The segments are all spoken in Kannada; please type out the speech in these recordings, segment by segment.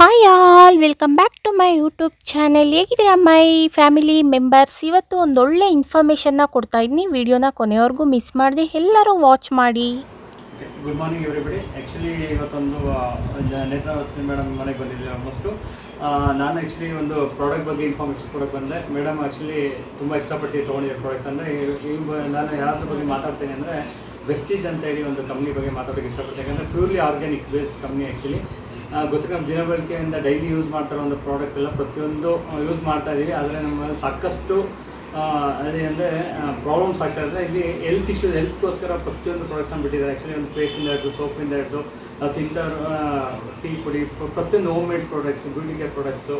Hi all welcome back to my YouTube channel ಹೇಗಿದ್ದೀರಾ ಮೈ ಫ್ಯಾಮಿಲಿ ಮೆಂಬರ್ಸ್ ಇವತ್ತು ಒಂದು ಒಳ್ಳೆ ಇನ್ಫಾರ್ಮೇಷನ್ನ ಕೊಡ್ತಾ ಇದ್ದೀನಿ. ವಿಡಿಯೋನ ಕೊನೆಯವರೆಗೂ ಮಿಸ್ ಮಾಡಿದೆ ಎಲ್ಲರೂ ವಾಚ್ ಮಾಡಿ. ಗುಡ್ ಮಾರ್ನಿಂಗ್ ಎವ್ರಿಬಡಿ ಆ್ಯಕ್ಚುಲಿ ಇವತ್ತೊಂದು ನೇತ್ರಾವತಿ ಮೇಡಮ್ ಮನೆಗೆ ಬಂದಿದ್ದೆ ಆಲ್ಮೋಸ್ಟು ನಾನು ಆ್ಯಕ್ಚುಲಿ ಒಂದು ಪ್ರಾಡಕ್ಟ್ ಬಗ್ಗೆ ಇನ್ಫಾರ್ಮೇಷನ್ ಕೊಡೋಕೆ ಬಂದೆ. ಮೇಡಮ್ ಆ್ಯಕ್ಚುಲಿ ತುಂಬ ಇಷ್ಟಪಟ್ಟು ತೊಗೊಂಡಿದ್ದೆ ಪ್ರಾಡಕ್ಟ್ಸ್ ಅಂದರೆ ಈ ನಾನು ಯಾವ್ದ್ರ ಬಗ್ಗೆ ಮಾತಾಡ್ತೀನಿ ಅಂದರೆ ವೆಸ್ಟೀಜ್ ಅಂತ ಹೇಳಿ ಒಂದು ಕಂಪ್ನಿ ಬಗ್ಗೆ ಮಾತಾಡೋಕ್ಕೆ ಇಷ್ಟಪಡ್ತೀನಿ. ಯಾಕಂದರೆ purely organic based company actually ಗೊತ್ತಿರೋ ದಿನ ದಿನಬಳಕೆಯಿಂದ ಡೈಲಿ ಯೂಸ್ ಮಾಡ್ತಾರೋ ಒಂದು ಪ್ರಾಡಕ್ಟ್ಸ್ ಎಲ್ಲ ಪ್ರತಿಯೊಂದು ಯೂಸ್ ಮಾಡ್ತಾ ಇದ್ದೀವಿ ಆದರೆ ನಮ್ಮಲ್ಲಿ ಸಾಕಷ್ಟು ಅದೇ ಅಂದರೆ ಪ್ರಾಬ್ಲಮ್ಸ್ ಆಗ್ತಾ ಇದ್ರೆ ಇಲ್ಲಿ ಹೆಲ್ತ್ ಇಶ್ಯೂಸ್ ಹೆಲ್ತ್ಗೋಸ್ಕರ ಪ್ರತಿಯೊಂದು ಪ್ರಾಡಕ್ಟ್ಸ್ನ ಬಿಟ್ಟಿದ್ದಾರೆ. ಆ್ಯಕ್ಚುಲಿ ಒಂದು ಪೇಸ್ಟಿಂದ ಹಿಡಿದು ಸೋಪಿಂದ ಹಿಡಿದು ತಿಂತ ಟೀ ಪುಡಿ ಪ್ರ- ಪ್ರತಿಯೊಂದು home mades products beauty care products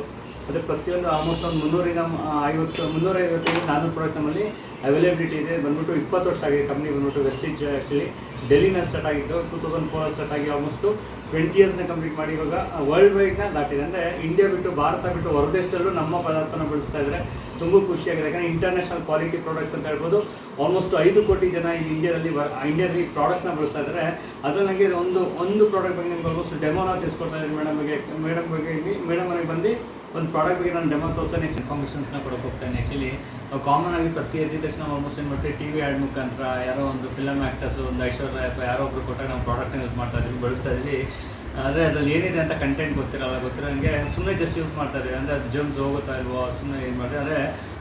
ಅದೇ ಪ್ರತಿಯೊಂದು ಆಲ್ಮೋಸ್ಟ್ ಒಂದು ಮುನ್ನೂರಿನ ಐವತ್ತು, ಮುನ್ನೂರೈವತ್ತೈದು ನಾನ್ನೂರು ಪ್ರಾಡಕ್ಟ್ಸ್ ನಮ್ಮಲ್ಲಿ ಅವೈಲೇಬಿಲಿಟಿ ಇದೆ. ಬಂದ್ಬಿಟ್ಟು ಇಪ್ಪತ್ತು ವರ್ಷ ಆಗಿದೆ ಕಂಪ್ನಿ ಬಂದ್ಬಿಟ್ಟು ವೆಸ್ಟೇಜ್ ಆ್ಯಕ್ಚುಲಿ ಡೆಲ್ಲಿನ ಸ್ಟಾರ್ಟ್ ಆಗಿದ್ದು ಟೂ ತೌಸಂಡ್ ಫೋರ್ ಸ್ಟಾರ್ಟ್ ಆಗಿ ಆಲ್ಮೋಸ್ಟು ಟ್ವೆಂಟಿ ಇಯರ್ಸ್ನ ಕಂಪ್ಲೀಟ್ ಮಾಡಿ ಇವಾಗ ವರ್ಲ್ಡ್ ವೈಡ್ನ ದಾಟಿದೆ. ಅಂದರೆ ಇಂಡಿಯಾ ಬಿಟ್ಟು ಭಾರತ ಬಿಟ್ಟು ಹೊರದೇಶದಲ್ಲೂ ನಮ್ಮ ಪದಾರ್ಥನ ಬಳಸ್ತಾ ಇದ್ದಾರೆ. ತುಂಬ ಖುಷಿಯಾಗಿದೆ. ಯಾಕಂದರೆ ಇಂಟರ್ನ್ಯಾಷನಲ್ ಕ್ವಾಲಿಟಿ ಪ್ರಾಡಕ್ಟ್ಸ್ ಅಂತ ಹೇಳ್ಬೋದು. ಆಲ್ಮೋಸ್ಟ್ ಐದು ಕೋಟಿ ಜನ ಇಲ್ಲಿ ಇಂಡಿಯಾದಲ್ಲಿ ಇಂಡಿಯಾದಲ್ಲಿ ಪ್ರಾಡಕ್ಟ್ಸ್ನ ಬಳಸ್ತಾ ಇದ್ದಾರೆ. ಅದ್ರಲ್ಲಿ ನನಗೆ ಒಂದು ಒಂದು ಪ್ರಾಡಕ್ಟ್ ಬಗ್ಗೆ ನಿಮ್ಗೆ ಆಲ್ಮೋಸ್ಟ್ ಡೆಮೋನ ತಿಳಿಸ್ಕೊಡ್ತಾ ಇದ್ದೀನಿ ಮೇಡಮ್ ಬಗ್ಗೆ ಮೇಡಮ್ ಬಗ್ಗೆ ಇಲ್ಲಿ ಮೇಡಮ್ ಮನೆಗೆ ಬಂದು. ಒಂದು ಪ್ರಾಡಕ್ಟ್ ಬಗ್ಗೆ ನಾನು ಡೆಮೋ ತೋರಿಸ್ತಾನೆ ನೆಕ್ಸ್ಟ್ ಇನ್ಫಾರ್ಮೇಷನ್ಸ್ನ ಕೊಡೋಕೆ ಹೋಗ್ತಾನೆ. ಆ್ಯಕ್ಚುಲಿ ಕಾಮನ್ ಆಗಿ ಪ್ರತಿ ಎದ್ದ ತಕ್ಷಣ ಆಲ್ಮೋಸ್ಟ್ ಏನು ಮಾಡ್ತೀವಿ ಟಿ ವಿ ಆ್ಯಡ್ ಮುಖಾಂತರ ಯಾರೋ ಒಂದು ಫಿಲಮ್ ಆ್ಯಕ್ಟರ್ಸ್ ಒಂದು ಐಶ್ವರ್ಯ ಅಥವಾ ಯಾರೋ ಒಬ್ರು ಕೊಟ್ಟಾಗ ನಾವು ಪ್ರಾಡಕ್ಟ್ನ ಯೂಸ್ ಮಾಡ್ತಾ ಇದ್ದೀವಿ ಬಳಸ್ತಾ ಇದ್ವಿ. ಆದರೆ ಅದ್ರಲ್ಲಿ ಏನಿದೆ ಅಂತ ಕಂಟೆಂಟ್ ಗೊತ್ತಿರಲ್ಲ, ಗೊತ್ತಿರೋ ನನಗೆ ಸುಮ್ಮನೆ ಜಸ್ಟ್ ಯೂಸ್ ಮಾಡ್ತಾ ಇದ್ದೀವಿ ಅಂದರೆ ಅದು ಜಮ್ಸ್ ಹೋಗುತ್ತಾ ಇಲ್ವೋ ಸುಮ್ಮನೆ ಏನು ಮಾಡಿದೆ ಅಂದರೆ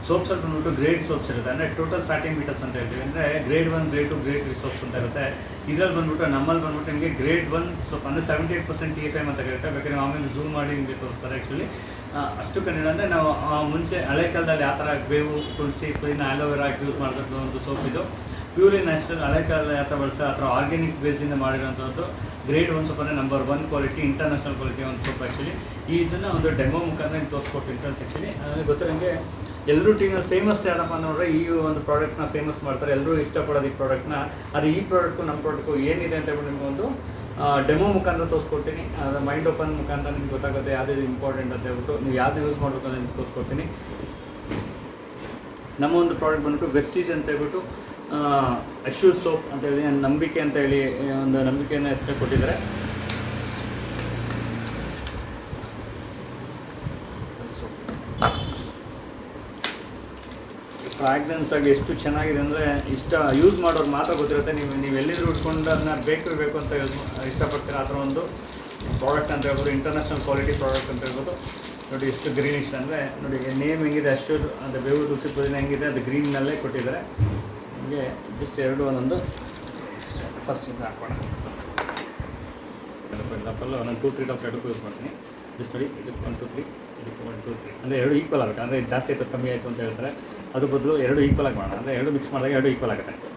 ಸೋಪ್ ಅಲ್ಲಿ ಬಂದ್ಬಿಟ್ಟು ಗ್ರೇಡ್ ಸೋಪ್ಸ್ ಇರುತ್ತೆ. ಅಂದರೆ ಟೋಟಲ್ ಫ್ಯಾಟಿ ಮೀಟರ್ಸ್ ಅಂತ ಹೇಳ್ತೀವಿ. ಅಂದರೆ grade one grade two grade three soaps ಅಂತ ಇರುತ್ತೆ. ಇದರಲ್ಲಿ ಬಂದ್ಬಿಟ್ಟು, ನಮ್ಮಲ್ಲಿ ಬಂದ್ಬಿಟ್ಟು ನಿಮಗೆ ಗ್ರೇಡ್ ಒನ್ ಸೋಪ್ ಅಂದರೆ seventy eight percent T F M ಅಂತ ಇರುತ್ತೆ ಬೇಕಾದ್ರೆ ಆಮೇಲೆ ಝೂಮ್ ಮಾಡಿ ನಿಮಗೆ ತೋರಿಸ್ತಾರೆ ಆ್ಯಕ್ಚುಲಿ ಅಷ್ಟು ಕನ್ನಡ ಅಂದರೆ ನಾವು ಮುಂಚೆ ಹಳೆ ಕಾಲದಲ್ಲಿ ಯಾವ ಥರ ಬೇವು, ತುಳಸಿ ಪುದೀನ ಆಲೋವೆರಾ ಹಾಕಿ ಯೂಸ್ ಮಾಡಿದಂಥ ಒಂದು ಸೋಪ್ ಇದು. ಪ್ಯೂರ್ಲಿ ನ್ಯಾಚುರಲ್ ಹಳೆ ಕಾಲದಲ್ಲಿ ಆ ಥರ ಬಳಸ್ತಾರೆ ಆ ಥರ ಆರ್ಗ್ಯಾನಿಕ್ ಬೇಸಿಂದ ಮಾಡಿರೋಂಥದ್ದು ಗ್ರೇಡ್ ಒನ್ ಸೋಪ್ ಅಂದರೆ number one quality international quality ಒಂದು ಸೋಪ್ ಆ್ಯಕ್ಚುಲಿ ಈ ಇದನ್ನು ಒಂದು ಡೆಮೋ ಮುಖಾಂತರ ತೋರಿಸ್ಕೊಟ್ಟು ಇಂಟರ್ನ್ಸ್ ಆ್ಯಕ್ಚುಲಿ ಅದರಲ್ಲಿ ಗೊತ್ತಿರೋಂಗೆ ಎಲ್ಲರೂ ಟೀಮಲ್ಲಿ ಫೇಮಸ್ ಯಾರಪ್ಪ ನೋಡ್ರೆ ಈ ಒಂದು ಪ್ರಾಡಕ್ಟ್ನ ಫೇಮಸ್ ಮಾಡ್ತಾರೆ. ಎಲ್ಲರೂ ಇಷ್ಟಪಡೋದು ಈ ಪ್ರಾಡಕ್ಟ್ನ ಅದು ಈ ಪ್ರಾಡಕ್ಟು ನಮ್ಮ ಪ್ರಾಡಕ್ಟು ಏನಿದೆ ಅಂತ ಹೇಳ್ಬಿಟ್ಟು ಒಂದು ಡೆಮೋ ಮುಖಾಂತರ ತೋರಿಸ್ಕೊಡ್ತೀನಿ. ಅದು ಮೈಂಡ್ ಓಪನ್ ಮುಖಾಂತರ ನಿಮ್ಗೆ ಗೊತ್ತಾಗುತ್ತೆ ಯಾವ್ದು ಇಂಪಾರ್ಟೆಂಟ್ ಅಂತ ಹೇಳ್ಬಿಟ್ಟು. ನೀವು ಯಾವ್ದು ಯೂಸ್ ಮಾಡಬೇಕು ಅಂತ ನಿಮ್ಗೆ ತೋರಿಸ್ಕೊಡ್ತೀನಿ. ನಮ್ಮ ಒಂದು ಪ್ರಾಡಕ್ಟ್ ಬಂದ್ಬಿಟ್ಟು ವೆಸ್ಟೀಜ್ ಅಂತ ಹೇಳ್ಬಿಟ್ಟು ಅಶ್ಯೂ ಸೋಪ್ ಅಂತ ಹೇಳಿ, ನಂಬಿಕೆ ಅಂತ ಹೇಳಿ ಒಂದು ನಂಬಿಕೆಯನ್ನು ಹೆಸರು ಕೊಟ್ಟಿದ್ದಾರೆ. ಫ್ರಾಗ್ರೆನ್ಸ್ ಆಗಿ ಎಷ್ಟು ಚೆನ್ನಾಗಿದೆ ಅಂದರೆ ಇಷ್ಟ ಯೂಸ್ ಮಾಡೋರು ಮಾತ್ರ ಗೊತ್ತಿರುತ್ತೆ. ನೀವು ನೀವು ಎಲ್ಲಿದ್ರು ಉಟ್ಕೊಂಡು ಅದನ್ನ ಬೇಕು ಬೇಕು ಅಂತ ಯೂಸ್ ಇಷ್ಟಪಡ್ತೀರ? ಆ ಥರ ಒಂದು ಪ್ರಾಡಕ್ಟ್ ಅಂತ ಹೇಳ್ಬೋದು ಇಂಟರ್ನ್ಯಾಷನಲ್ ಕ್ವಾಲಿಟಿ ಪ್ರಾಡಕ್ಟ್ ಅಂತ ಹೇಳ್ಬೋದು. ನೋಡಿ, ಎಷ್ಟು ಗ್ರೀನಿಶ್ ಅಂದರೆ, ನೋಡಿ ನೇಮ್ ಹೆಂಗಿದೆ, ಅಷ್ಟು ಅಂದರೆ ಬೇವು ತುಳಸಿ ಪುದೀನ ಹೆಂಗಿದೆ, ಅದು ಗ್ರೀನ್ನಲ್ಲೇ ಕೊಟ್ಟಿದ್ದಾರೆ. ನಿಮಗೆ ಜಸ್ಟ್ ಎರಡು ಒಂದೊಂದು ಫಸ್ಟ್ ಇದು ಹಾಕೋಣ. ಫಾರ್ ಎಕ್ಸಾಂಪಲ್ ನಾನು ಟೂ ತ್ರೀ ಟಾಪ್ ಎರಡು ಯೂಸ್ ಮಾಡ್ತೀನಿ. ಜಸ್ಟ್ ನೋಡಿ, ಇದಕ್ಕೆ ಒನ್ ಟು ತ್ರೀ ಇದಕ್ಕೆ ಒನ್ ಟು ತ್ರೀ ಅಂದರೆ ಎರಡು ಈಕ್ವಲ್ ಆಗುತ್ತೆ, ಅಂದರೆ ಜಾಸ್ತಿ ಆಯಿತು, ಕಮ್ಮಿ ಆಯಿತು ಅಂತ ಹೇಳ್ತಾರೆ. ಅದ್ರ ಬದಲು ಎರಡು ಈಕ್ವಲ್ ಆಗಿ ಮಾಡೋಣ. ಅಂದರೆ ಎರಡು ಮಿಕ್ಸ್ ಮಾಡಿದಾಗ ಎರಡು ಈಕ್ವಲ್ ಆಗುತ್ತೆ.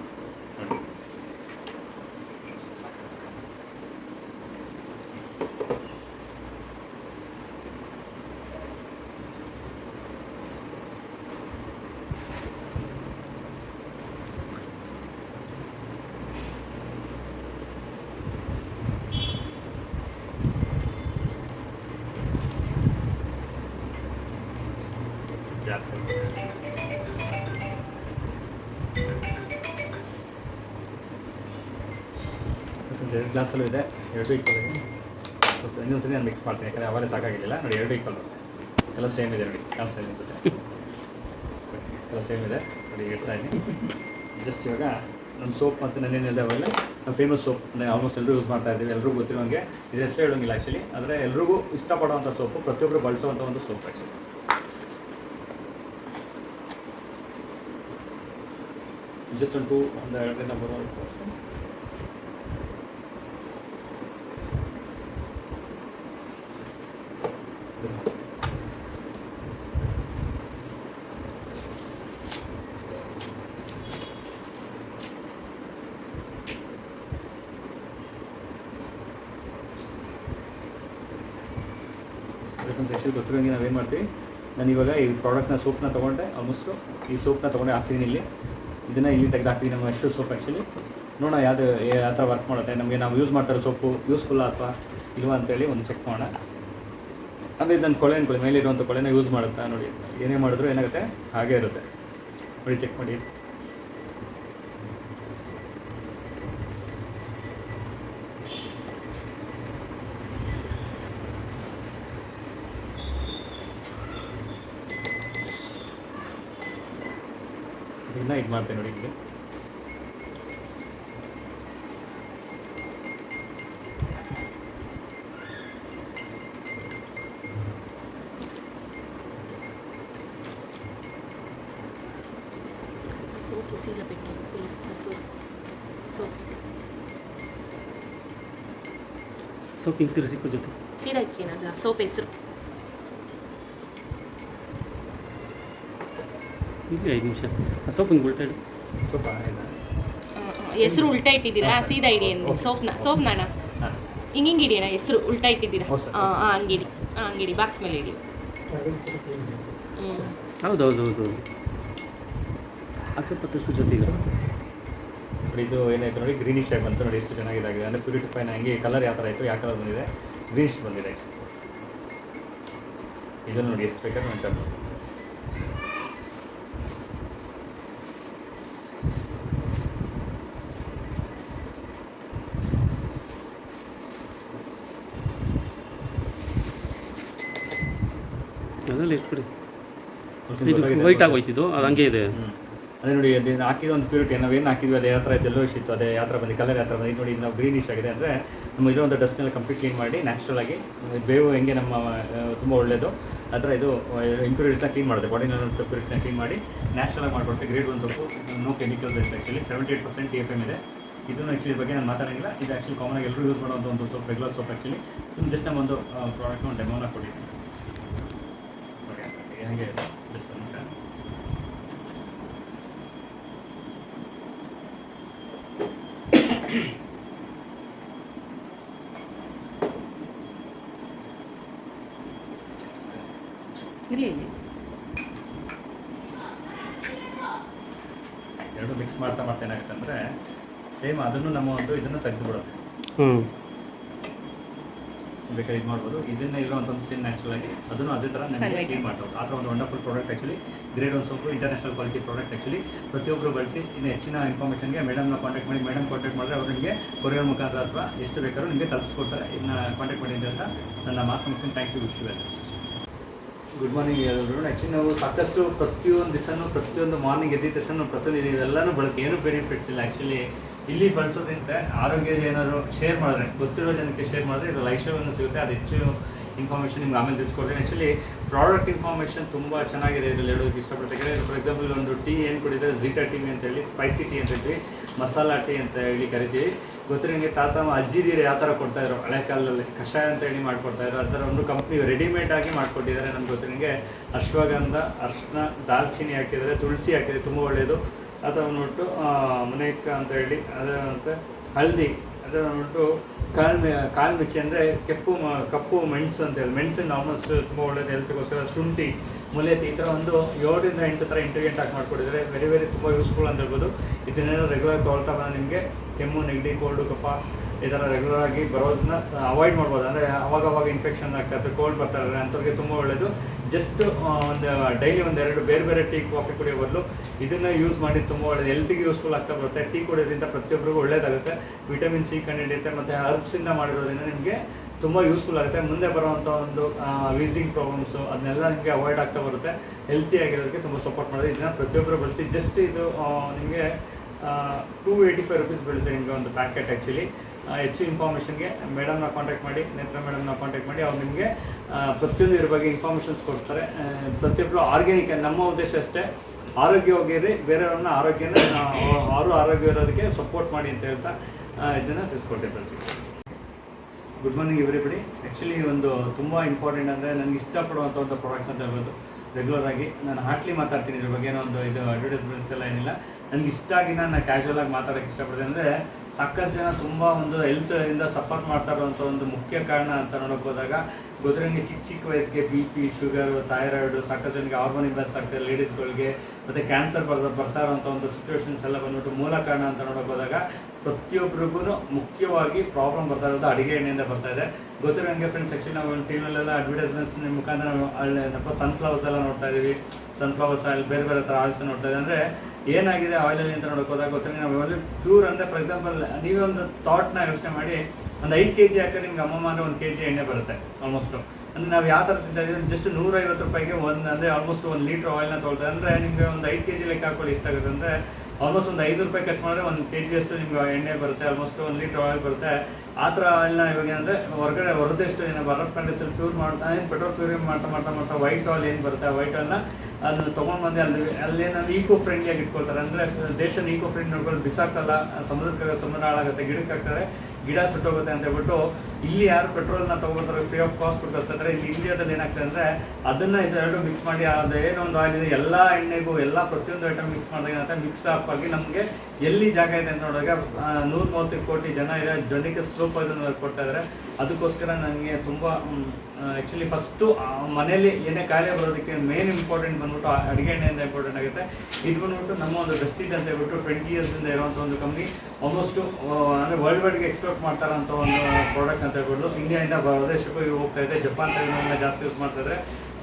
ಗ್ಲಾಸಲ್ಲೂ ಇದೆ, ಎರಡು ಈಕ್ವಲ್ ಇದೆ. ಇನ್ನೊಂದು ಸರಿ ನಾನು ಮಿಕ್ಸ್ ಮಾಡ್ತೀನಿ, ಯಾಕಂದರೆ ಅವರೇ ಸಾಕಾಗಿಲ್ಲ. ನೋಡಿ, ಎರಡು ಈಕ್ವಲ್ ಎಲ್ಲ ಸೇಮ್ ಇದೆ ನೋಡಿ, ಕಾಣಿಸ್ತಾ ಇದೆ ಅನ್ಸುತ್ತೆ. ಎಲ್ಲ ಸೇಮ್ ಇದೆ. ನೋಡಿ ಇಡ್ತಾ ಇದ್ದೀನಿ. ಜಸ್ಟ್ ಇವಾಗ ನಮ್ಮ ಸೋಪ್ ಮತ್ತು ನನ್ನೇನಿದೆ ಅವೆಲ್ಲ ನಮ್ಮ ಫೇಮಸ್ ಸೋಪ್ ಆಲ್ಮೋಸ್ಟ್ ಎಲ್ಲರೂ ಯೂಸ್ ಮಾಡ್ತಾ ಇದ್ದೀವಿ, ಎಲ್ರಿಗೂ ಗೊತ್ತಿರೋಂಗೆ ಇದು ಹೆಸರು ಹೇಳೋಂಗಿಲ್ಲ ಆ್ಯಕ್ಚುಲಿ ಆದರೆ ಎಲ್ರಿಗೂ ಇಷ್ಟಪಡುವಂಥ ಸೋಪು ಪ್ರತಿಯೊಬ್ಬರು ಬಳಸುವಂಥ ಒಂದು ಸೋಪ್ ಆ್ಯಕ್ಚುಲಿ ಜಸ್ಟ್ ಒಂದು ಟೂ ಒಂದು ಎರಡರಿಂದ ಬರೋ ಡಿಫ್ರೆನ್ಸ್ ಆ್ಯಕ್ಚುಲಿ ಗೊತ್ತಿರೋಂಗೆ ನಾವೇನು ಮಾಡ್ತೀವಿ? ನಾನು ಇವಾಗ ಈ ಪ್ರಾಡಕ್ಟ್ನ ಸೋಪ್ನ ತೊಗೊಂಡೆ ಆಲ್ಮೋಸ್ಟು ಈ ಸೋಪ್ನ ತೊಗೊಂಡೆ ಹಾಕ್ತೀನಿ ಇಲ್ಲಿ. ಇದನ್ನು ಇಲ್ಲಿ ತೆಗೆದು ಹಾಕ್ತೀನಿ ನಮ್ಮ ಎಷ್ಟು ಸೋಪ್ ಆ್ಯಕ್ಚುಲಿ ನೋಡೋಣ ಯಾವುದು ಯಾವ ಥರ ವರ್ಕ್ ಮಾಡುತ್ತೆ. ನಮಗೆ ನಾವು ಯೂಸ್ ಮಾಡ್ತಾರೆ ಸೋಪು ಯೂಸ್ಫುಲ್ ಅಥವಾ ಇಲ್ವಾ ಅಂತೇಳಿ ಒಂದು ಚೆಕ್ ಮಾಡೋಣ. ಅಂದರೆ ಇದನ್ನು ಕೊಳೆ ಅನ್ಕೊಳ್ಳಿ ಮೇಲೆ ಇರುವಂಥ ಕೊಳೆನ ಯೂಸ್ ಮಾಡುತ್ತಾ ನೋಡಿ. ಏನೇ ಮಾಡಿದ್ರು ಏನಾಗುತ್ತೆ? ಹಾಗೇ ಇರುತ್ತೆ. ನೋಡಿ ಚೆಕ್ ಮಾಡಿ. ಇದನ್ನ ಇದು ಮಾಡ್ತೇನೆ ನೋಡಿ ಇಲ್ಲಿ. ಸೋಪು ಸೀದಾ ಬಿಟ್ಟು ಇಲ್ಲ ಸೋಪ್. ಸೋಪ್ ಹಿಂಗೆ ಜೊತೆ ಹಾಕಿ ಏನಲ್ಲ ಸೋಪ್ ಹೆಸರು. ಇಲ್ಲಿ ಐದು ನಿಮಿಷ. ಸೋಪ್ ಹಿಂಗೆ ಉಲ್ಟಾ ಇಡು. ಸ್ವಲ್ಪ ಹೆಸರು ಉಲ್ಟಾ ಇಟ್ಟಿದ್ದೀರಾ? ಸೀದಾ ಇಡಿ ಅಂದೆ. ಸೋಪ್ನ ಸೋಪ್ನ ಹಾಂ. ಹಿಂಗೆ ಹಿಂಗೆ ಅಣ್ಣ ಹೆಸರು ಉಲ್ಟಾ ಇಟ್ಟಿದ್ದೀರಾ. ಹಾಂ ಹಾಂ ಹಂಗಿಡಿ. ಹಾಂ ಹಂಗಿಡಿ. ಬಾಕ್ಸ್ ಮೇಲೆ ಇಡಿ. ಹ್ಞೂ ಹೌದು ಹೌದು ಹೌದು ಹೌದು ಆ ಜೊತೆ ತಿರ್ಸು ಜೊತೆಗೆ ಇದು ಏನಾಯ್ತು ನೋಡಿ ಗ್ರೀನಿಶ್ ಆಗಿ ಬಂತು ನೋಡಿ ಎಷ್ಟು ಚೆನ್ನಾಗಿದಾಗಿದೆ. ಅಂದರೆ ಪ್ಯೂರಿಟಿಫೈನ್ ಹಂಗೆ ಕಲರ್ ಯಾವ ಥರ ಆಯಿತು ಯಾವ ಕಲರ್ ಬಂದಿದೆ? ಗ್ರೀನಿಶ್ ಬಂದಿದೆ. ಇದನ್ನು ನೋಡಿ ಎಷ್ಟು ಬೇಕಾದ್ರೆ ನಾನು ಅದರಲ್ಲಿ ಬಿಡಿ ಇದು ವೈಟ್ ಆಗೋಯ್ತಿದ್ದು ಅದು ಹಂಗೆ ಇದೆ. ಅದೇ ನೋಡಿ ಅದು ಹಾಕಿದ ಒಂದು ಪ್ಯೂರಿಟಿ ನಾವೇನು ಹಾಕಿದ್ವಿ ಅದು ಯಾವ ಥರ ಇತ್ತು ಎಲ್ಲೋ ಇತ್ತು ಅದೇ ಯಾವ ಥರ ಬಂದು ಕಲರ್ ಯಾವ ಥರ ಬಂದು ನೋಡಿ ಇದು ನಾವು ಗ್ರೀನಿಶ್ ಆಗಿದೆ ಅಂದರೆ ನಮ್ಮ ಇರೋ ಒಂದು ಡಸ್ಟ್ನೆಲ್ಲ ಕಂಪ್ಲೀಟ್ ಕ್ಲೀನ್ ಮಾಡಿ ನ್ಯಾಚುರಲ್ ಆಗಿ ಬೇವು ಹೆಂಗೆ ನಮ್ಮ ತುಂಬ ಒಳ್ಳೆಯದು ಆ ಥರ ಇದು ಇಂಪ್ಯೂರಿಟಿನ ಕ್ಲೀನ್ ಮಾಡಿದೆ ಬಾಡಿನ ಪ್ಯೂರಿಟಿನ ಕ್ಲೀನ್ ಮಾಡಿ ನ್ಯಾಚುರಲ್ ಆಗಿ ಮಾಡಿಕೊಡ್ತೀವಿ. ಗ್ರೇಡ್ ಒಂದು ಸೊಪ್ಪು ನೋ ಕೆಮಿಕಲ್ಸ್ ಇದೆ actually seventy eight percent T F M ಇದೆ. ಇದನ್ನು ಆ್ಯಕ್ಚುಲಿ ಬಗ್ಗೆ ನಾನು ಮಾತಾಡೋಂಗಿಲ್ಲ. ಇದು ಆ್ಯಕ್ಚುಲಿ ಕಾಮನ್ ಆಗಿ ಎಲ್ಲರೂ ಯೂಸ್ ಮಾಡೋದು ಒಂದು ಸ್ವಲ್ಪ ರೆಗ್ಯುಲರ್ ಸೋಪ್ ಆ್ಯಕ್ಚುಲಿ ಸುಮ್ಮನೆ ಜಸ್ಟ್ ನಮ್ಮ ಒಂದು ಪ್ರಾಡಕ್ಟ್ನ ಒಂದು ಡೆಮೋನ ಕೊಟ್ಟಿದ್ದೀನಿ. ಹಾಗೆ ಇಲ್ಲಿ. ಎರಡು ಮಿಕ್ಸ್ ಮಾಡ್ತಾ ಮತ್ತೆ ಏನಾಗುತ್ತೆ ಅಂದ್ರೆ ಸೇಮ್ ಅದನ್ನು ನಮ್ಮ ಒಂದು ಇದನ್ನು ತೆಗೆದು ಬಿಡೋದು ಬೇಕಾದ್ರೆ ಇದು ಮಾಡ್ಬೋದು. ಇದನ್ನ ಇರುವಂಥ ಒಂದು ಸಿನ್ ನ್ಯಾಚುರಲ್ ಆಗಿ ಅದನ್ನು ಅದೇ ಥರ ನಮಗೆ ಕ್ಲೀನ್ ಮಾಡ್ಬೋದು ಆ ಥರ ಒಂದು ವಂಡರ್ಫುಲ್ ಪ್ರಾಡಕ್ಟ್ ಆ್ಯಕ್ಚುಲಿ ಗ್ರೇಡ್ ಒಂದು ಸ್ವಲ್ಪ ಇಂಟರ್ನ್ಯಾಷನಲ್ ಕ್ವಾಲಿಟಿ ಪ್ರಾಡಕ್ಟ್ ಆ್ಯಕ್ಚುಲಿ ಪ್ರತಿಯೊಬ್ಬರು ಬಳಸಿ ಇನ್ನು ಹೆಚ್ಚಿನ ಇನ್ಫಾರ್ಮೇಷನ್ಗೆ ಮೇಡಮ್ನ ಕಾಂಟ್ಯಾಕ್ಟ್ ಮಾಡಿ ಮೇಡಮ್ ಕಾಂಟ್ಯಾಕ್ಟ್ ಮಾಡಿದ್ರೆ ಅವ್ರು ನಿಮಗೆ ಕೊರಿಯರ್ ಮುಖಾಂತರ ಅಥವಾ ಎಷ್ಟು ಬೇಕಾದ್ರೂ ನಿಮಗೆ ತಲುಪಿಸ್ಕೊಡ್ತಾರೆ. ಇದನ್ನ ಕಾಂಟ್ಯಾಕ್ಟ್ ಮಾಡಿ ಅಂತ ನನ್ನ ಮಾತು ಮುಗಿಸ್ತೀನಿ. Thank you wish good morning ಎಲ್ಲರೂ. ಆ್ಯಕ್ಚುಲಿ ನಾವು ಸಾಕಷ್ಟು ಪ್ರತಿಯೊಂದು ದಿವಸನೂ ಪ್ರತಿಯೊಂದು ಮಾರ್ನಿಂಗ್ ಎದ್ದಿದ ತಕ್ಷಣ ಪ್ರತಿಯೊಂದು ಇದೆಲ್ಲನೂ ಬಳಸಿ. ಏನು ಬೆನಿಫಿಟ್ಸ್ ಇಲ್ಲ. ಆ್ಯಕ್ಚುಲಿ ಇಲ್ಲಿ ಬಳಸೋದ್ರಿಂದ ಆರೋಗ್ಯ ಏನಾದ್ರು ಶೇರ್ ಮಾಡಿದ್ರೆ, ಗೊತ್ತಿರೋ ಜನಕ್ಕೆ ಶೇರ್ ಮಾಡಿದ್ರೆ ಇದು ಲೈಫ್ ಸ್ಟೈಲನ್ನು ಸಿಗುತ್ತೆ, ಅದು ಹೆಚ್ಚು ಇನ್ಫಾರ್ಮೇಷನ್ ನಿಮ್ಗೆ ಆಮೇಲೆ ತಿಳಿಸ್ಕೊಡ್ತೀನಿ. ಆ್ಯಕ್ಚುಲಿ ಪ್ರಾಡಕ್ಟ್ ಇನ್ಫಾರ್ಮೇಷನ್ ತುಂಬ ಚೆನ್ನಾಗಿದೆ ಇದರಲ್ಲಿ ಹೇಳೋದಕ್ಕೆ ಇಷ್ಟಪಡ್ತಾರೆ ಫಾರ್ ಎಕ್ಸಾಂಪಲ್ ಒಂದು ಟೀ ಏನು ಕುಡಿದ್ರೆ ಝೀಟಾ ಟೀ ಅಂತ ಹೇಳಿ ಸ್ಪೈಸಿ ಟೀ ಅಂತ ಹೇಳಿ ಮಸಾಲಾ ಟೀ ಅಂತ ಹೇಳಿ ಕರಿತೀವಿ. ಗೊತ್ತಿರೋ ನಿಮಗೆ ತಾತ ಅಜ್ಜಿದೀರು ಯಾವ ಥರ ಕೊಡ್ತಾ ಇದ್ರು? ಹಳೆ ಕಾಲದಲ್ಲಿ ಕಷಾಯ ಅಂತ ಹೇಳಿ ಮಾಡ್ಕೊಡ್ತಾ ಇದ್ರು. ಆ ಥರ ಒಂದು ಕಂಪ್ನಿ ರೆಡಿಮೇಡ್ ಆಗಿ ಮಾಡ್ಕೊಟ್ಟಿದ್ದಾರೆ ನಮ್ಗೆ ಗೊತ್ತಿರೋ ನಿಮಗೆ ಅಶ್ವಗಂಧ ಅರ್ಶಿನ ದಾಲ್ಚಿನ್ನಿ ಹಾಕಿದರೆ, ತುಳಸಿ ಹಾಕಿದರೆ ತುಂಬ ಒಳ್ಳೆಯದು ಅಥವಾ ಬಂದ್ಬಿಟ್ಟು ಮುನೇಕ ಅಂತ ಹೇಳಿ, ಅದರ ಮತ್ತು ಹಳದಿ, ಅದರ ಬಂದ್ಬಿಟ್ಟು ಕಾಳು ಕಾಳು ಮಿರ್ಚಿ ಅಂದರೆ ಕೆಪ್ಪು ಕಪ್ಪು ಮೆಣಸು ಅಂತ ಹೇಳಿ. ಮೆಣಸಿನ ಆಲ್ಮೋಸ್ಟ್ ತುಂಬ ಒಳ್ಳೆಯದು ಹೆಲ್ತ್ಗೋಸ್ಕರ ಶುಂಠಿ, ಮುಲೇತಿ ಈ ಥರ ಒಂದು ಏಳರಿಂದ ಎಂಟು ಥರ ಇಂಟ್ರಿಗೆಂಟ್ ಹಾಕಿ ಮಾಡ್ಕೊಟ್ಟಿದ್ದಾರೆ. ವೆರಿ ವೆರಿ ತುಂಬ ಯೂಸ್ಫುಲ್ ಅಂತ ಹೇಳ್ಬೋದು. ಇದನ್ನೇನೋ ರೆಗ್ಯುಲರ್ ತೊಗೊಳ್ತಾ ಬಂದ ನಿಮಗೆ ಕೆಮ್ಮು, ನೆಗಡಿ ಕೋಲ್ಡು ಕಫ ಈ ಥರ ರೆಗ್ಯುಲರ್ ಆಗಿ ಬರೋದನ್ನ ಅವಾಯ್ಡ್ ಮಾಡ್ಬೋದು. ಅಂದರೆ ಅವಾಗವಾಗ ಅವಾಗ ಇನ್ಫೆಕ್ಷನ್ ಆಗ್ತಾ ಇರ್ತದೆ ಕೋಲ್ಡ್ ಬರ್ತಾ ಇದ್ದಾರೆ ಅಂಥವ್ರಿಗೆ ತುಂಬ ಒಳ್ಳೆಯದು ಜಸ್ಟ್ ಒಂದು ಡೈಲಿ ಒಂದೆರಡು ಬೇರೆ ಬೇರೆ ಟೀ ಕಾಫಿ ಕುಡಿಯೋ ಬದಲು ಇದನ್ನು ಯೂಸ್ ಮಾಡಿ ತುಂಬ ಒಳ್ಳೆಯದು ಹೆಲ್ತಿಗೆ ಯೂಸ್ಫುಲ್ ಆಗ್ತಾ ಬರುತ್ತೆ. ಟೀ ಕುಡಿಯೋದ್ರಿಂದ ಪ್ರತಿಯೊಬ್ಬರಿಗೂ ಒಳ್ಳೇದಾಗುತ್ತೆ. ವಿಟಮಿನ್ ಸಿ ಕಂಡು ಹಿಡಿಯುತ್ತೆ ಮತ್ತು ಹರ್ಬ್ಸಿಂದ ಮಾಡಿರೋದ್ರಿಂದ ನಿಮಗೆ ತುಂಬ ಯೂಸ್ಫುಲ್ ಆಗುತ್ತೆ. ಮುಂದೆ ಬರುವಂಥ ಒಂದು ವೀಸಿಂಗ್ ಪ್ರಾಬ್ಲಮ್ಸು ಅದನ್ನೆಲ್ಲ ನಿಮಗೆ ಅವಾಯ್ಡ್ ಆಗ್ತಾ ಬರುತ್ತೆ. ಹೆಲ್ತಿ ಆಗಿರೋದಕ್ಕೆ ತುಂಬ ಸಪೋರ್ಟ್ ಮಾಡೋದು. ಇದನ್ನ ಪ್ರತಿಯೊಬ್ಬರು ಬಳಸಿ. ಜಸ್ಟ್ ಇದು ನಿಮಗೆ ಟೂ ಏಯ್ಟಿ ಫೈವ್ ರುಪೀಸ್ ಬೀಳುತ್ತೆ ನಿಮಗೆ ಒಂದು ಪ್ಯಾಕೆಟ್ ಆ್ಯಕ್ಚುಲಿ ಹೆಚ್ಚು ಇನ್ಫಾರ್ಮೇಷನ್ಗೆ ಮೇಡಮ್ನ ಕಾಂಟ್ಯಾಕ್ಟ್ ಮಾಡಿ, ನೇತ್ರ ಮೇಡಮ್ನ ಕಾಂಟ್ಯಾಕ್ಟ್ ಮಾಡಿ, ಅವ್ರು ನಿಮಗೆ ಪ್ರತಿಯೊಂದು ಇದ್ರ ಬಗ್ಗೆ ಇನ್ಫಾರ್ಮೇಷನ್ಸ್ ಕೊಡ್ತಾರೆ. ಪ್ರತಿಯೊಬ್ಬರು ಆರ್ಗ್ಯಾನಿಕ್ ನಮ್ಮ ಉದ್ದೇಶ ಅಷ್ಟೇ. ಆರೋಗ್ಯವಾಗಿರಿ, ಬೇರೆಯವ್ರನ್ನ ಆರೋಗ್ಯನ ಅವರು ಆರೋಗ್ಯ ಇರೋದಕ್ಕೆ ಸಪೋರ್ಟ್ ಮಾಡಿ ಅಂತ ಹೇಳ್ತಾ ಇದನ್ನು ತಿಳಿಸ್ಕೊಡ್ತೇವೆ ಗುಡ್ ಮಾರ್ನಿಂಗ್ ಎವ್ರಿಬಡಿ ಆ್ಯಕ್ಚುಲಿ ಒಂದು ತುಂಬ ಇಂಪಾರ್ಟೆಂಟ್ ಅಂದರೆ, ನನಗೆ ಇಷ್ಟಪಡುವಂಥ ಒಂದು ಪ್ರಾಡಕ್ಟ್ಸ್ ಅಂತ ಹೇಳ್ಬೋದು. ರೆಗ್ಯುಲರ್ ಆಗಿ ನಾನು ಹಾಟ್ಲಿ ಮಾತಾಡ್ತೀನಿ ಇದ್ರ ಬಗ್ಗೆ ಏನೋ ಒಂದು ಇದು ಅಡ್ವರ್ಟೈಸ್ಮೆಂಟ್ಸ್ ಎಲ್ಲ ಏನಿಲ್ಲ. ನನಗೆ ಇಷ್ಟ ಆಗಿ ನಾನು ಕ್ಯಾಶುವಲ್ ಆಗಿ ಮಾತಾಡೋಕ್ಕೆ ಇಷ್ಟಪಡ್ತೀನಿ ಅಂದರೆ ಸಾಕಷ್ಟು ಜನ ತುಂಬ ಒಂದು ಹೆಲ್ತ್ ಇಂದ ಸಫರ್ ಮಾಡ್ತಾ ಇರುವಂಥ ಒಂದು ಮುಖ್ಯ ಕಾರಣ ಅಂತ ನೋಡೋಕೆ ಹೋದಾಗ ಗೊತ್ತಿರಂಗೆ ಚಿಕ್ಕ ಚಿಕ್ಕ ವಯಸ್ಸಿಗೆ ಬಿ ಪಿ ಶುಗರು ಥೈರಾಯ್ಡು ಸಾಕಷ್ಟು ಜನಕ್ಕೆ ಹಾರ್ಮೋನ್ ಇಂಬ್ಯಾಲೆನ್ಸ್ ಆಗ್ತದೆ ಲೇಡೀಸ್ಗಳಿಗೆ ಮತ್ತು ಕ್ಯಾನ್ಸರ್ ಬರ್ತಾ ಬರ್ತಾ ಇರೋಂಥ ಒಂದು ಸಿಚುವೇಶನ್ಸ್ ಎಲ್ಲ ಬಂದ್ಬಿಟ್ಟು ಮೂಲ ಕಾರಣ ಅಂತ ನೋಡೋಕೆ ಹೋದಾಗ ಪ್ರತಿಯೊಬ್ಬರಿಗೂ ಮುಖ್ಯವಾಗಿ ಪ್ರಾಬ್ಲಮ್ ಬರ್ತಾ ಇರೋದು ಅಡುಗೆ ಎಣ್ಣೆಯಿಂದ ಬರ್ತಾ ಇದೆ. ಗೊತ್ತಿರೋ ಹಂಗೆ ಫ್ರೆಂಡ್ಸ್ ಆ್ಯಕ್ಚುಲಿ ನಾವು ಟಿ ವಿಲೆಲ್ಲ ಅಡ್ವರ್ಟೈಸ್ಮೆಂಟ್ಸ್ ಮುಖಾಂತರ ನಾವು ಏನಪ್ಪ ಸನ್ಫ್ಲವರ್ಸ್ ಎಲ್ಲ ನೋಡ್ತಾ ಇದ್ದೀವಿ ಸನ್ಫ್ಲವರ್ಸ್ ಆಯಿಲ್ ಬೇರೆ ಬೇರೆ ಥರ ಆಯಿಲ್ಸ್ ನೋಡ್ತಾ ಇದ್ದೀವಿ ಅಂದರೆ ಏನಾಗಿದೆ ಆಯಿಲಲ್ಲಿ ಅಂತ ನೋಡೋಕೋದಾಗ ಗೊತ್ತಿರೋ ನಾವು ಯಾವಾಗಲೂ ಪ್ಯೂರ್ ಅಂದರೆ ಫಾರ್ ಎಕ್ಸಾಂಪಲ್ ನೀವೇ ಒಂದು ಥಾಟ್ನ ಯೋಚನೆ ಮಾಡಿ, ಒಂದು ಐದು ಕೆ ಜಿ ಹಾಕಿದ್ರೆ ನಿಮ್ಗೆ ಅಮ್ಮ ಅಂದರೆ ಒಂದು ಕೆ ಜಿ ಎಣ್ಣೆ ಬರುತ್ತೆ ಆಲ್ಮೋಸ್ಟು ಅಂದರೆ ನಾವು ಯಾವ ಥರ ತಿಂತಾ ಇದ್ದೀವಿ ಜಸ್ಟ್ ನೂರೈವತ್ತು ರೂಪಾಯಿಗೆ ಒಂದು ಅಂದರೆ ಆಲ್ಮೋಸ್ಟ್ ಒಂದು ಲೀಟ್ರ್ ಆಯಿಲ್ನ ತೊಗೊಳ್ತಾರೆ. ಅಂದರೆ ನಿಮಗೆ ಒಂದು ಐದು ಕೆ ಜಿ ಲೆಕ್ಕ ಹಾಕೊಳ್ಳಿ ಎಷ್ಟಾಗುತ್ತೆ ಅಂದರೆ ಆಲ್ಮೋಸ್ಟ್ ಒಂದು ಐದು ರೂಪಾಯಿ ಖರ್ಚು ಮಾಡಿದ್ರೆ ಒಂದು ಕೆ ಜಿಯಷ್ಟು ನಿಮ್ಗೆ ಎಣ್ಣೆ ಬರುತ್ತೆ ಆಲ್ಮೋಸ್ಟ್ ಒಂದು ಲೀಟರ್ ಆಯಿಲ್ ಬರುತ್ತೆ. ಆ ಥರ ಆಯಿಲ್ನ ಇವಾಗ ಏನಂದರೆ ಹೊರಗಡೆ ಹೊರದಷ್ಟು ಏನು ಬರಫ್ ಕಂಡೀಸಲ್ಲಿ ಪ್ಯೂರ್ ಮಾಡ್ತಾ, ಏನು ಪೆಟ್ರೋಲ್ ಪ್ಯೂರಿ ಮಾಡ್ತಾ ಮಾಡ್ತಾ ಮಾಡ್ತಾ ವೈಟ್ ಆಯಿಲ್ ಏನು ಬರುತ್ತೆ ವೈಟ್ ಆಯಿಲ್ನ ಅದನ್ನ ತೊಗೊಂಡು ಬಂದೆ, ಅಲ್ಲಿ ಅಲ್ಲೇನಾದ್ರು ಈಕೋ ಫ್ರೆಂಡ್ಲಿಯಾಗಿ ಇಟ್ಕೊಳ್ತಾರೆ. ಅಂದರೆ ದೇಶನ ಈಕೋ ಫ್ರೆಂಡ್ ನೋಡ್ಕೊಂಡು ಬಿಸಾಕಲ್ಲ ಸಮುದ್ರಕ್ಕೆ ಸಮುದ್ರ ಹಾಳಾಗುತ್ತೆ, ಗಿಡಕ್ಕೆ ಹಾಕ್ತಾರೆ, ಗಿಡ ಸುಟ್ಟೋಗುತ್ತೆ ಅಂತ ಹೇಳ್ಬಿಟ್ಟು ಇಲ್ಲಿ ಯಾರು ಪೆಟ್ರೋಲ್ನ ತೊಗೊಳ್ತಾರೆ ಫ್ರೀ ಆಫ್ ಕಾಸ್ಟ್ ಕೊಟ್ಟು ಇಲ್ಲಿ ಇಂಡಿಯಾದಲ್ಲಿ ಏನಾಗ್ತದೆ ಅಂದರೆ ಅದನ್ನು ಇದೆರಡು ಮಿಕ್ಸ್ ಮಾಡಿ, ಅದು ಏನೋ ಒಂದು ಆಯಿಲ್ ಇದೆ ಎಲ್ಲ ಎಣ್ಣೆಗೂ, ಎಲ್ಲ ಪ್ರತಿಯೊಂದು ಐಟಮ್ ಮಿಕ್ಸ್ ಮಾಡಿದಾಗ ಏನಂತ ಮಿಕ್ಸ್ ಅಪ್ ಆಗಿ ನಮಗೆ ಎಲ್ಲಿ ಜಾಗ ಇದೆ ಅಂತ ನೋಡಿದಾಗ ನೂರ ಮೂವತ್ತು ಕೋಟಿ ಜನ ಇದೆ ಜನಕ್ಕೆ ಸೂಪರ್ ಕೊಡ್ತಾ ಇದ್ದಾರೆ ಅದಕ್ಕೋಸ್ಕರ ನನಗೆ ತುಂಬ ಆ್ಯಕ್ಚುಲಿ ಫಸ್ಟು ಮನೇಲಿ ಏನೇ ಕಾಯಿಲೆ ಬರೋದಕ್ಕೆ ಮೇನ್ ಇಂಪಾರ್ಟೆಂಟ್ ಬಂದ್ಬಿಟ್ಟು ಅಡುಗೆ ಎಣ್ಣೆಯಿಂದ ಇಂಪಾರ್ಟೆಂಟ್ ಆಗುತ್ತೆ. ಇದು ಬಂದ್ಬಿಟ್ಟು ನಮ್ಮ ಒಂದು ಬೆಸ್ಟಿಟ್ ಅಂತ ಹೇಳ್ಬಿಟ್ಟು ಟ್ವೆಂಟಿ ಇಯರ್ಸಿಂದ ಇರೋವಂಥ ಒಂದು ಕಂಪ್ನಿ ಆಲ್ಮೋಸ್ಟು ಅಂದರೆ ವರ್ಲ್ಡ್ ವೈಡ್ಗೆ ಎಕ್ಸ್ಪೋರ್ಟ್ ಮಾಡ್ತಾರಂಥ ಒಂದು ಪ್ರಾಡಕ್ಟ್ ಅಂತ ಹೇಳ್ಬಿಟ್ಟು ಇಂಡಿಯಾದಿಂದ ಹೊರದೇಶಕ್ಕೂ ಇವು ಹೋಗ್ತಾ ಇದೆ. ಜಪಾನ್ ತೈಲನ್ನ ಜಾಸ್ತಿ ಯೂಸ್ ಮಾಡ್ತಾರೆ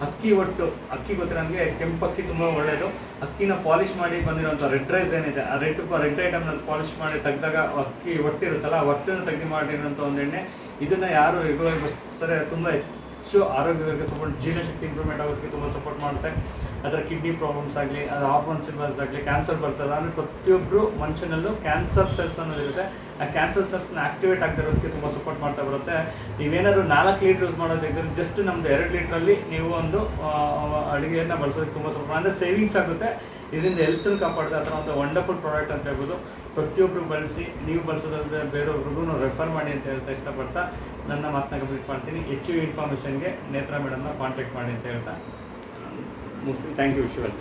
ಅಕ್ಕಿ ಒಟ್ಟು, ಅಕ್ಕಿ ಗೊತ್ತಿರೋ ನನಗೆ ಕೆಂಪು ಅಕ್ಕಿ ತುಂಬ ಒಳ್ಳೆಯದು ಅಕ್ಕಿನ ಪಾಲಿಶ್ ಮಾಡಿ ಬಂದಿರುವಂಥ ರೆಡ್ ರೈಸ್ ಏನಿದೆ, ಆ ರೆಡ್ ರೆಡ್ ಐಟಮ್ನಲ್ಲಿ ಪಾಲಿಷ್ ಮಾಡಿ ತೆಗೆದಾಗ ಅಕ್ಕಿ ಒಟ್ಟಿರುತ್ತಲ್ಲ, ಆ ಒಟ್ಟನ್ನು ತೆಗೆದು ಮಾಡಿರುವಂಥ ಒಂದು ಎಣ್ಣೆ. ಇದನ್ನು ಯಾರು ರೆಗ್ಯುಲರ್ ಬಳಸ್ತಾರೆ, ತುಂಬ ಹೆಚ್ಚು ಆರೋಗ್ಯವರಿಗೆ ಸಪೋರ್ಟ್ ಜೀರ್ಣಶಕ್ತಿ ಇಂಪ್ರೂವ್ಮೆಂಟ್ ಆಗೋದಕ್ಕೆ ತುಂಬ ಸಪೋರ್ಟ್ ಮಾಡುತ್ತೆ. ಅದರ ಕಿಡ್ನಿ ಪ್ರಾಬ್ಲಮ್ಸ್ ಆಗಲಿ, ಅದು ಹಾರ್ಮೋನ್ ಸಿಲ್ಬರ್ಸ್ ಆಗಲಿ ಕ್ಯಾನ್ಸರ್ ಬರ್ತದೆ. ಅಂದರೆ ಪ್ರತಿಯೊಬ್ಬರು ಮನುಷ್ಯನಲ್ಲೂ ಕ್ಯಾನ್ಸರ್ ಸೆಲ್ಸ್ ಅನ್ನೋದಿರುತ್ತೆ ಆ ಕ್ಯಾನ್ಸರ್ ಸೆಲ್ಸ್ನ ಆಕ್ಟಿವೇಟ್ ಆಗದಿರೋದಕ್ಕೆ ತುಂಬ ಸಪೋರ್ಟ್ ಮಾಡ್ತಾ ಬರುತ್ತೆ. ನೀವೇನಾದ್ರು ನಾಲ್ಕು ಲೀಟ್ರ್ ಯೂಸ್ ಮಾಡೋದಿದ್ದರೆ ಜಸ್ಟ್ ನಮ್ಮದು ಎರಡು ಲೀಟ್ರಲ್ಲಿ ನೀವು ಒಂದು ಅಡುಗೆಯನ್ನು ಬಳಸೋದಕ್ಕೆ ತುಂಬ ಸಪೋರ್ಟ್ ಅಂದರೆ ಸೇವಿಂಗ್ಸ್ ಆಗುತ್ತೆ. ಇದರಿಂದ ಹೆಲ್ತನ್ನು ಕಾಪಾಡುತ್ತೆ. ಆ ಥರ ಒಂದು ವಂಡರ್ಫುಲ್ ಪ್ರಾಡಕ್ಟ್ ಅಂತ ಹೇಳ್ಬೋದು. ಪ್ರತಿಯೊಬ್ಬರು ಬಳಸಿ, ನೀವು ಬಳಸೋದಂದ್ರೆ ಬೇರೆಯವ್ರಿಗೂ ರೆಫರ್ ಮಾಡಿ ಅಂತ ಹೇಳ್ತಾ ಇಷ್ಟಪಡ್ತಾ ನನ್ನ ಮಾತನ್ನ ಕಂಪ್ಲೀಟ್ ಮಾಡ್ತೀನಿ. ಹೆಚ್ಚು ಇನ್ಫಾರ್ಮೇಷನ್ಗೆ ನೇತ್ರ ಮೇಡಮ್ನ ಕಾಂಟ್ಯಾಕ್ಟ್ ಮಾಡಿ ಅಂತ ಹೇಳ್ತಾ. ಮುಗಿಸ್ತೀನಿ ಥ್ಯಾಂಕ್ ಯು ವಿಶ್ವಲ್